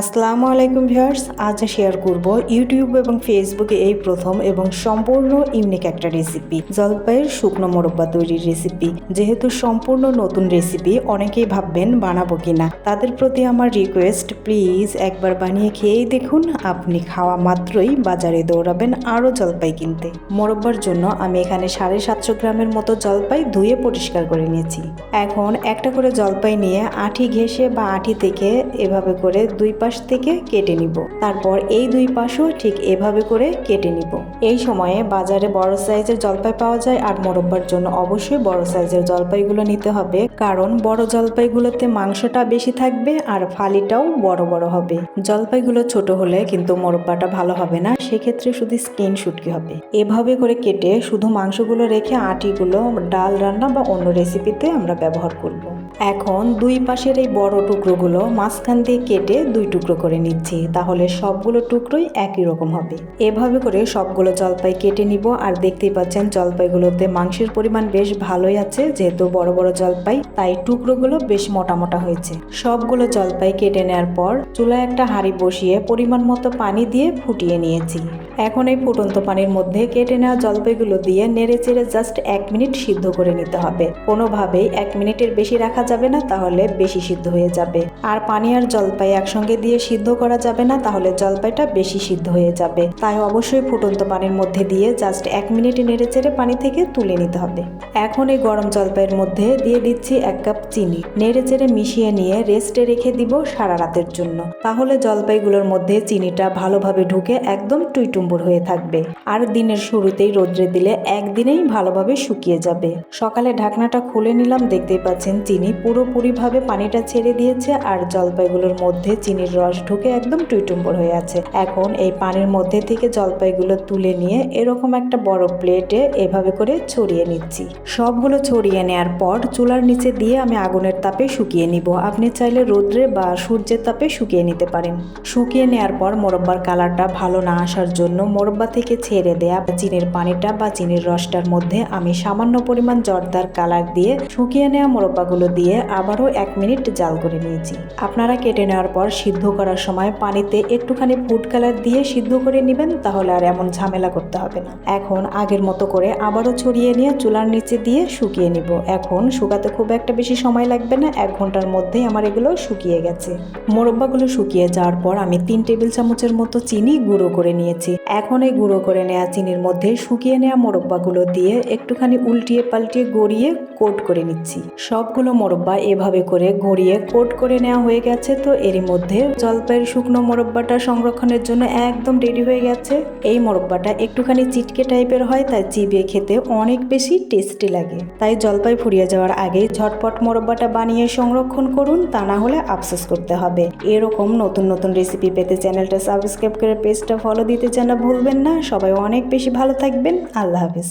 আসসালামু আলাইকুম ভিউয়ার্স, আজ শেয়ার করব ইউটিউব এবং ফেসবুকে এই প্রথম এবং সম্পূর্ণ ইউনিক একটা রেসিপি জলপাইয়ের শুকনো মোরব্বা তৈরির রেসিপি যেহেতু সম্পূর্ণ নতুন রেসিপি অনেকেই ভাববেন বানাবো কিনা। তাদের প্রতি আমার রিকোয়েস্ট প্লিজ একবার বানিয়ে খেয়েই দেখুন, আপনি খাওয়া মাত্রই বাজারে দৌড়াবেন আরও জলপাই কিনতে। মোরব্বার জন্য আমি এখানে সাড়ে সাতশো গ্রামের মতো জলপাই ধুয়ে পরিষ্কার করে নিয়েছি। এখন একটা করে জলপাই নিয়ে আঠি ঘেঁষে বা আঠি থেকে এভাবে করে দুই পাশ থেকে কেটে নিব। তারপর এই দুই পাশও ঠিক এভাবে করে কেটে নিব। এই সময়ে বাজারে বড় সাইজের জলপাই পাওয়া যায় আর মোরব্বার জন্য অবশ্যই বড় সাইজের জলপাইগুলো নিতে হবে। কারণ বড় জলপাইগুলোতে মাংসটা বেশি থাকবে আর ফালিটাও বড় বড় হবে। জলপাইগুলো ছোট হলে কিন্তু মোরব্বাটা ভালো হবে না, সেক্ষেত্রে শুধু স্কিন শুটকি হবে। এভাবে করে কেটে শুধু মাংসগুলো রেখে আটিগুলো ডাল রান্না বা অন্য রেসিপিতে আমরা ব্যবহার করব। এখন দুই পাশের এই বড় টুকরোগুলো মাঝখান দিয়ে কেটে দুই টুকরো করে নিচ্ছি, তাহলে সবগুলো টুকরোই একই রকম হবে। এভাবে করে সবগুলো জলপাই কেটে নিব, আর দেখতেই পাচ্ছেন জলপাইগুলোতে মাংসের পরিমাণ বেশ ভালোই আছে, যেহেতু বড় বড় জলপাই, তাই টুকরোগুলো বেশ মোটা মোটা হয়েছে। সবগুলো জলপাই কেটে নেওয়ার পর চুলায় একটা হাঁড়ি বসিয়ে পরিমাণ মতো পানি দিয়ে ফুটিয়ে নিয়েছি। এখন এই ফুটন্ত পানির মধ্যে কেটে নেওয়া জলপাইগুলো দিয়ে নেড়ে চেড়ে জাস্ট এক মিনিট সিদ্ধ করে নিতে হবে। কোনোভাবেই এক মিনিটের বেশি রাখা যাবে না, তাহলে বেশি সিদ্ধ হয়ে যাবে। আর পানি আর জলপাই একসঙ্গে দিয়ে সিদ্ধ করা যাবে না, তাহলে জলপাইটা বেশি সিদ্ধ হয়ে যাবে। তাই অবশ্যই ফুটন্ত পানির মধ্যে দিয়ে জাস্ট এক মিনিট নেড়ে চেড়ে পানি থেকে তুলে নিতে হবে। এখন এই গরম জলপাইয়ের মধ্যে দিয়ে দিচ্ছি এক কাপ চিনি। নেড়ে চেড়ে মিশিয়ে নিয়ে রেস্টে রেখে দিব সারা রাতের জন্য। তাহলে জলপাইগুলোর মধ্যে চিনিটা ভালোভাবে ঢুকে একদম টুইটুম্বুর হয়ে থাকবে। আর দিনের শুরুতেই রোদ্রে দিলে একদিনেই ভালোভাবে শুকিয়ে যাবে। সকালে ঢাকনাটা খুলে নিলাম, দেখতেই পাচ্ছেন চিনি পুরোপুরিভাবে পানিটা ছেড়ে দিয়েছে, আর জলপাইগুলোর মধ্যে চিনির রস ঢুকে একদম টুইটুম্বর হয়ে আছে। এখন এই পানির মধ্যে থেকে জলপাইগুলো তুলে নিয়ে এরকম একটা বড় প্লেটে এভাবে করে ছড়িয়ে নিচ্ছি। সবগুলো ছড়িয়ে নেওয়ার পর চুলার নিচে দিয়ে আমি আগুনের তাপে শুকিয়ে নিব। আপনি চাইলে রোদ্রে বা সূর্যের তাপে শুকিয়ে নিতে পারেন। শুকিয়ে নেওয়ার পর মোরব্বার কালারটা ভালো না আসার জন্য মোরব্বা থেকে ছেড়ে দেয়া চিনির পানিটা বা চিনির রসটার মধ্যে আমি সামান্য পরিমাণ জর্দার কালার দিয়ে শুকিয়ে নেওয়া মোরব্বাগুলো দিয়ে আবারও এক মিনিট জাল করে নিয়েছি। আপনারা কেটে নেওয়ার পর সিদ্ধ করার সময় পানিতে একটুখানি ফুড কালার দিয়ে সিদ্ধ করে নেবেন, তাহলে আর এমন ঝামেলা করতে হবে না। এখন আগের মতো করে আবারও ছড়িয়ে নিয়ে চুলার নিচে দিয়ে শুকিয়ে নিব। এখন শুকাতে খুব একটা বেশি সময় লাগবে না, এক ঘণ্টার মধ্যেই আমার এগুলো শুকিয়ে গেছে। মোরব্বাগুলো শুকিয়ে যাওয়ার পর আমি তিন টেবিল চামচের মতো চিনি গুঁড়ো করে নিয়েছি। এখন এই গুঁড়ো করে নেওয়া চিনির মধ্যে শুকিয়ে নেওয়া মোরব্বাগুলো দিয়ে একটুখানি উল্টিয়ে পাল্টিয়ে গড়িয়ে কোট করে নিচ্ছি। সবগুলো মোরব্বা এভাবে করে গড়িয়ে কোট করে নেওয়া হয়ে গেছে তো এরই মধ্যে জলপাইয়ের শুকনো মোরব্বাটা সংরক্ষণের জন্য একদম রেডি হয়ে গেছে। এই মোরব্বাটা একটুখানি চিটকে টাইপের হয়, তাই চিবিয়ে খেতে অনেক বেশি টেস্টি লাগে। তাই জলপাই ফুরিয়ে যাওয়ার আগে ঝটপট মোরব্বাটা বানিয়ে সংরক্ষণ করুন, তা না হলে আফসোস করতে হবে। এরকম নতুন নতুন রেসিপি পেতে চ্যানেলটা সাবস্ক্রাইব করে পেজটা ফলো দিতে যেন ভুলবেন না সবাই অনেক বেশি ভালো থাকবেন। আল্লাহ হাফিজ।